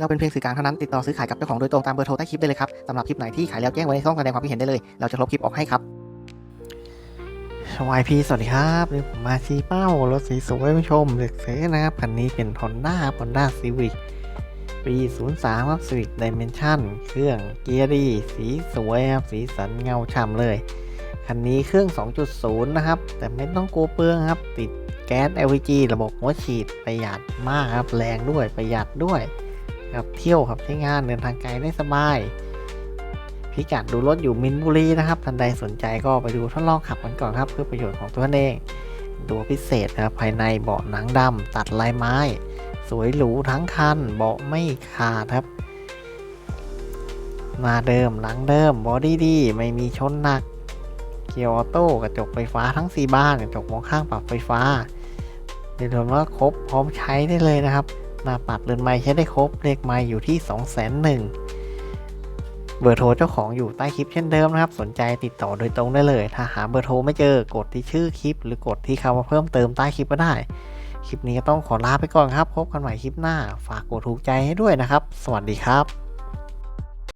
เราเป็นเพียงสื่อกลางเท่านั้นติดต่อซื้อขายกับเจ้าของโดยตรงตามเบอร์โทรใต้คลิปได้เลยครับสำหรับคลิปไหนที่ขายแล้วแจ้งไว้ในช่องแสดงความคิดเห็นได้เลยเราจะลบคลิปออกให้ครับวายพีสวัสดีครับนี่ผมมาชี้เป้ารถสีสวยผู้ชมเด็กเซนะครับคันนี้เป็น Honda Honda Civic ปี 03 ครับ Civic Dimension เครื่องเกียร์ดี สีสวยครับ สีสันเงาฉ่ำเลย คันนี้เครื่อง 2.0 นะครับ แต่ไม่ต้องกลัวเปลืองครับ ติดแก๊ส LPG ระบบหัวฉีดประหยัดมากครับ แรงด้วยประหยัดด้วย ครับเที่ยวครับใช้งานเดินทางไกลได้สบาย พิกัดดูรถอยู่มินบุรีนะครับท่านใดสนใจก็ไปดูทดลองขับกันก่อนครับ เพื่อประโยชน์ของตัวเองตัวพิเศษนะครับภายในเบาะหนังดำตัดลายไม้ สวยหรูทั้งคันเบาะไม่ขาดครับหน้าเดิมหลังเดิมบอดี้ดีไม่มีชนหนัก เกียร์ออโต้กระจกไฟฟ้าทั้ง 4 บ้านกระจกมองข้างปรับไฟฟ้าเรียกได้ว่าครบพร้อมใช้ได้เลยนะครับ หน้าปัดเรือนไม้ใช้ได้ครบเลขไม้อยู่ที่ 2 0 0 0 0เบอร์โทรเจ้าของอยู่ใต้คลิปเช่นเดิมนะครับ สนใจติดต่อโดยตรงได้เลย ถ้าหาเบอร์โทรไม่เจอกดที่ชื่อคลิป หรือกดที่คำว่าเพิ่มเติมใต้คลิปก็ได้ คลิปนี้ก็ต้องขอลาไปก่อนครับ พบกันใหม่คลิปหน้า ฝากกดถูกใจให้ด้วยนะครับ สวัสดีครับ